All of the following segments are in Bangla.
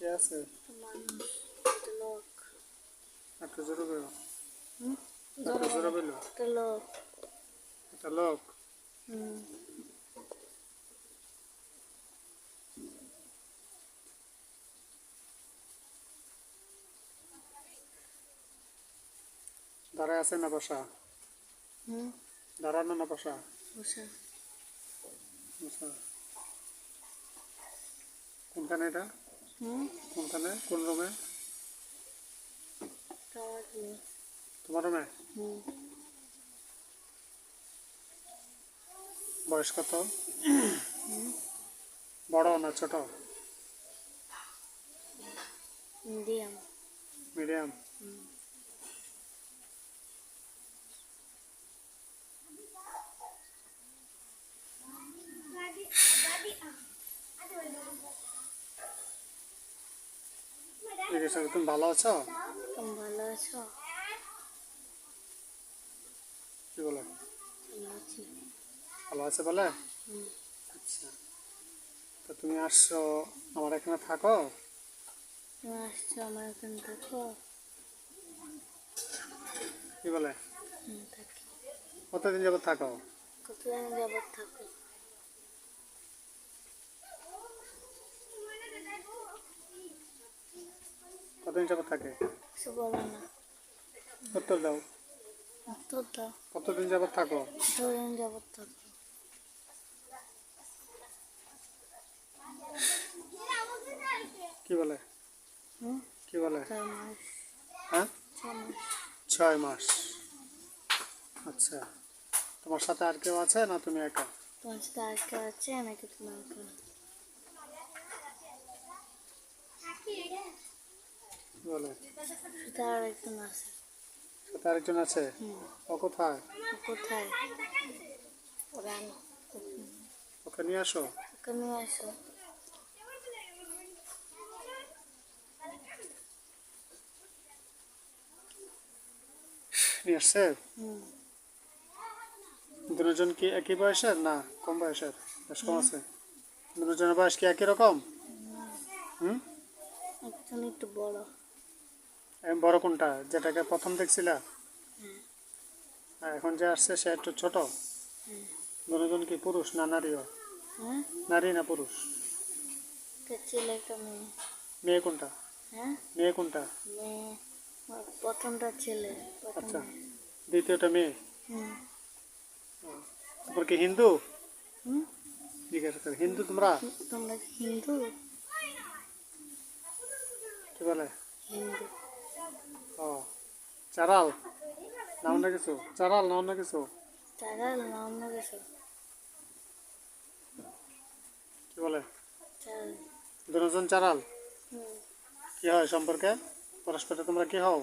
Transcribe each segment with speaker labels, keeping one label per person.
Speaker 1: কে আছে
Speaker 2: লোক
Speaker 1: একটু জোরে বেরো জোরে
Speaker 2: একটা লোক
Speaker 1: একটা লোক দাঁড়ায় আছে না বসা দাঁড়ানো না বসা কোনখানে এটা কোনখানে? কোন রুমে? তোমার রুমে। বয়স কত? বড় না ছোট?
Speaker 2: মিডিয়াম।
Speaker 1: মিডিয়াম। তুমি ভালো আছো?
Speaker 2: তুমি ভালো আছো?
Speaker 1: কি বলে?
Speaker 2: ভালো আছি।
Speaker 1: বলে? আচ্ছা। তো তুমি আসছো আমার এখানে থাকো?
Speaker 2: তুমি আসছো আমার এখানে থাকো?
Speaker 1: কি বলে? কতদিন যাবত থাকো?
Speaker 2: কতদিন যাবত থাকো?
Speaker 1: কতদিন যাবত থাকে?
Speaker 2: কিছু বলো না।
Speaker 1: উত্তর দাও?
Speaker 2: উত্তর দাও?
Speaker 1: কতদিন যাবত থাকো?
Speaker 2: কতদিন যাবত থাকো।
Speaker 1: কি বলে? কি বলে?
Speaker 2: ছয় মাস।
Speaker 1: হ্যাঁ? ছয় মাস। আচ্ছা। তোমার সাথে আর কেউ আছে না তুমি একা?
Speaker 2: তোমার সাথে আর কেউ আছে? নাকি তোমার একা।
Speaker 1: বলে?
Speaker 2: সাথে আর একজন আছে।
Speaker 1: সাথে আরেকজন আছে? ও কোথায়?
Speaker 2: ও কোথায়? ওরা
Speaker 1: ওকে নিয়ে আসো।
Speaker 2: ওকে নিয়ে আসো।
Speaker 1: নিয়ে আসছে? দুজন কি একই বয়সের? না কম বয়সের। বেশ কম আছে। দুজনের বয়স কি একই রকম? হুম?
Speaker 2: একজন একটু বড়।
Speaker 1: বড় কোনটা? যেটাকে প্রথম দেখছিলা? আর এখন যে আসছে সে একটু ছোট। দুজন কি পুরুষ না নারীও?
Speaker 2: হ্যাঁ
Speaker 1: নারী না পুরুষ?
Speaker 2: একটা মেয়ে।
Speaker 1: কোনটা?
Speaker 2: হ্যাঁ?
Speaker 1: মেয়ে কোনটা?
Speaker 2: প্রথমটা ছেলে
Speaker 1: আচ্ছা। দ্বিতীয়টা মেয়ে? তারপর কি হিন্দু? জিজ্ঞাসা করে হিন্দু তোমরা?
Speaker 2: তোমরা হিন্দু?
Speaker 1: কি বলে?
Speaker 2: হিন্দু।
Speaker 1: ও চারাল না অন্য কিছু? চারাল না অন্য কিছু
Speaker 2: না অন্য কিছু।
Speaker 1: কি বলে? দুজন চারাল? কি হয় সম্পর্কে? পরস্পরে তোমরা কি হও?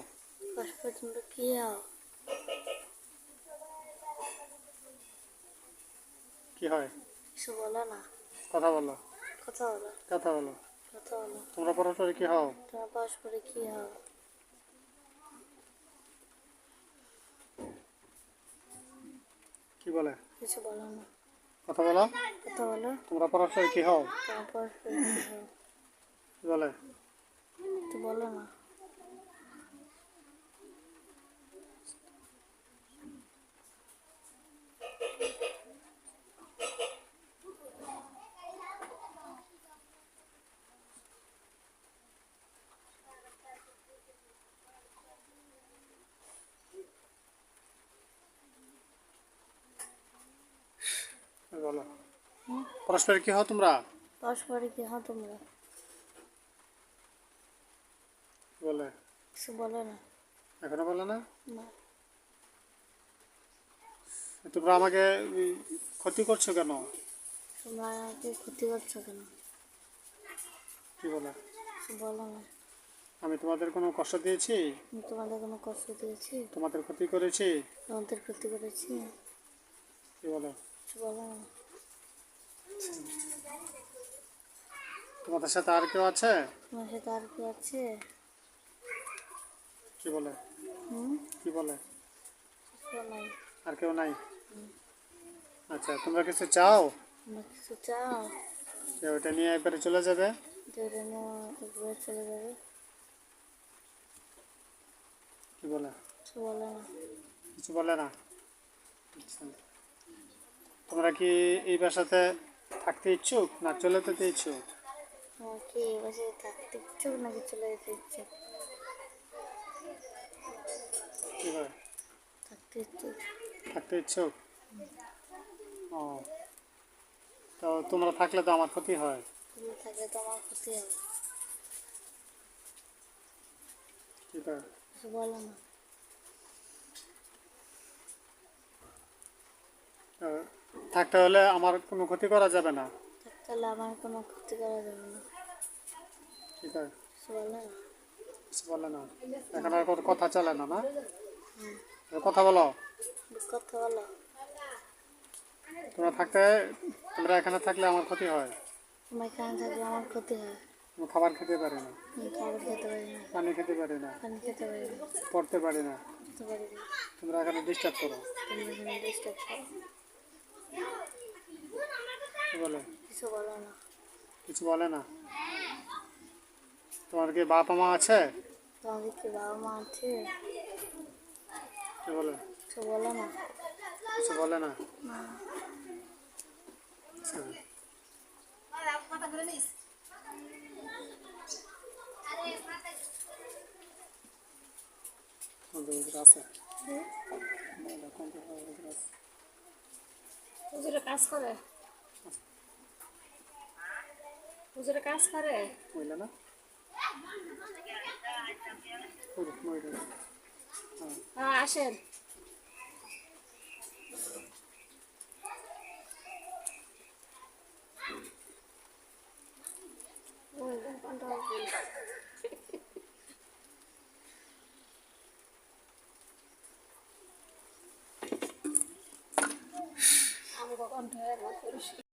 Speaker 2: পরস্পর তোমরা কি হও?
Speaker 1: কি হয়?
Speaker 2: কিছু বলো না।
Speaker 1: কথা বলো।
Speaker 2: কথা বলো।
Speaker 1: কথা বলো।
Speaker 2: কথা বলো।
Speaker 1: তোমরা পরস্পরে কি হও?
Speaker 2: তোমরা পরস্পরে কি হও?
Speaker 1: বলে?
Speaker 2: কিছু বলো না।
Speaker 1: কথা বলো।
Speaker 2: কথা বলো।
Speaker 1: তোমরা পরস্পরে কি হও?
Speaker 2: পরস্পরে কি হও?
Speaker 1: বলে।
Speaker 2: তো বলো না।
Speaker 1: বলো।
Speaker 2: হুম?
Speaker 1: পরস্পরে কি হও তোমরা?
Speaker 2: পরস্পরে কি হও তোমরা?
Speaker 1: বলে।
Speaker 2: কিছু বলো না।
Speaker 1: এখনও বলে না?
Speaker 2: না।
Speaker 1: তোমরা আমাকে ক্ষতি করছ কেন?
Speaker 2: তোমরা আমাকে ক্ষতি করছ কেন?
Speaker 1: কি বলে?
Speaker 2: বলো না।
Speaker 1: আমি তোমাদের কোনো কষ্ট দিয়েছি?
Speaker 2: তোমাদের কোনো কষ্ট দিয়েছি?
Speaker 1: তোমাদের ক্ষতি করেছি?
Speaker 2: তোমাদের ক্ষতি করেছি?
Speaker 1: কি বলে?
Speaker 2: কিছু বলো না।
Speaker 1: তোমাদের সাথে আর কেউ আছে?
Speaker 2: তোমার সাথে আর কেউ আছে?
Speaker 1: কি বলে?
Speaker 2: হুম?
Speaker 1: কি বলে? আর কেউ নাই? আচ্ছা তোমরা কিছু চাও?
Speaker 2: তোমরা কিছু চাও?
Speaker 1: যে ওইটা নিয়ে একবারে চলে যাবে?
Speaker 2: একবার চলে যাবে?
Speaker 1: কি বলে?
Speaker 2: কিছু বলে না।
Speaker 1: কিছু বলে না? আচ্ছা। তোমরা কি এই বাসাতে থাকতে ইচ্ছুক না চলে যেতে ইচ্ছুক?
Speaker 2: কি এই থাকতে ইচ্ছুক নাকি চলে যেতে ইচ্ছুক?
Speaker 1: হয়
Speaker 2: থাকতে ইচ্ছুক।
Speaker 1: থাকতে ইচ্ছুক? ও তো তোমরা থাকলে তো আমার ক্ষতি হয়।
Speaker 2: তুমি থাকলে তো আমার ক্ষতি
Speaker 1: কি করে
Speaker 2: না
Speaker 1: তো থাকতে হলে আমার কোনো ক্ষতি করা যাবে না।
Speaker 2: থাকতে হলে আমার কোনো ক্ষতি করা যাবে না।
Speaker 1: কি করে
Speaker 2: কিছু বলে না?
Speaker 1: এখন আর কোনো কথা চলে না না? কথা বলো।
Speaker 2: কথা বলো।
Speaker 1: তোমরা থাকতে তোমরা এখানে থাকলে আমার ক্ষতি হয়।
Speaker 2: তোমার এখানে থাকলে আমার ক্ষতি হয়।
Speaker 1: খাবার খেতে পারি না।
Speaker 2: খাবার খেতে পারি
Speaker 1: পানি খেতে পারি না।
Speaker 2: খেতে পারি
Speaker 1: পড়তে পারি না।
Speaker 2: খেতে পারি না।
Speaker 1: তোমরা এখানে ডিস্টার্ব করো। বলে
Speaker 2: কিছু বলো না
Speaker 1: কিছু বলে না তোমার কি বাবা মা আছে
Speaker 2: তোমাদের কি বাবা মা আছে
Speaker 1: কি বলে
Speaker 2: কিছু বলো না
Speaker 1: কিছু বলে না
Speaker 2: না
Speaker 1: আচ্ছা। কোনটা ভিতরে আছে? কোনটা- কোনটা ভিতরে আছে?
Speaker 3: হুজুরে কাজ করে? হুজুরে কাজ করে?
Speaker 1: মহিলা না। হ্যাঁ
Speaker 3: হ্যাঁ আসেন। আমি